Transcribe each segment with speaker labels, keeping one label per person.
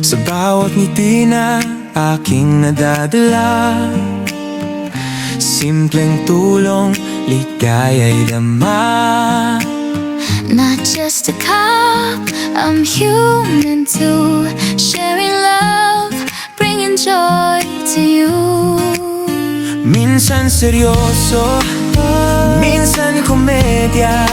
Speaker 1: Sa bawat ngiti na aking nadadala Simpleng tulong, ligaya'y dama
Speaker 2: Not just a cup, I'm human too. Sharing love, bringing joy to you.
Speaker 1: Minsan seryoso, minsan komedya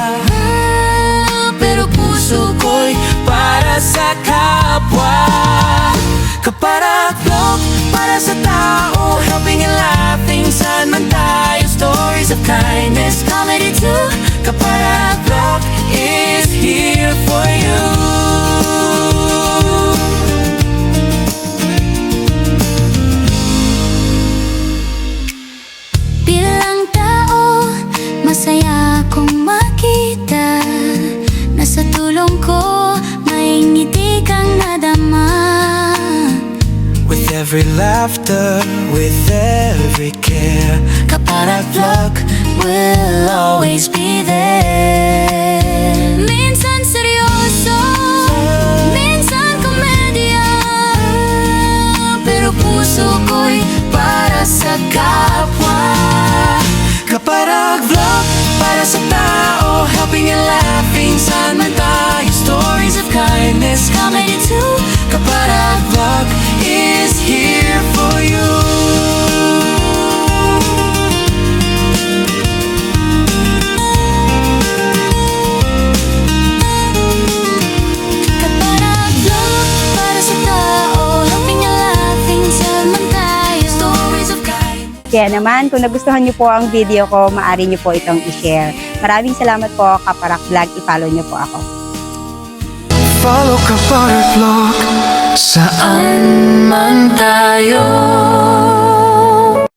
Speaker 2: too.
Speaker 1: Kaparaklok is here for you
Speaker 2: Bilang tao, masaya kong makita Na sa tulong ko, may ngiti kang nadama
Speaker 1: With every laughter, with every care
Speaker 2: Kaparaklok will always ko'y para sa kapwa.
Speaker 1: Kaparag vlog para sa tao Helping and laughing. Saan man tayo Stories of kindness
Speaker 2: Comedy
Speaker 3: Kaya naman, kung nagustuhan niyo po ang video ko, maaari niyo po itong i-share. Maraming salamat po, Kaparak Vlog. I-follow niyo po ako.
Speaker 1: Follow Kaparag vlog Saan man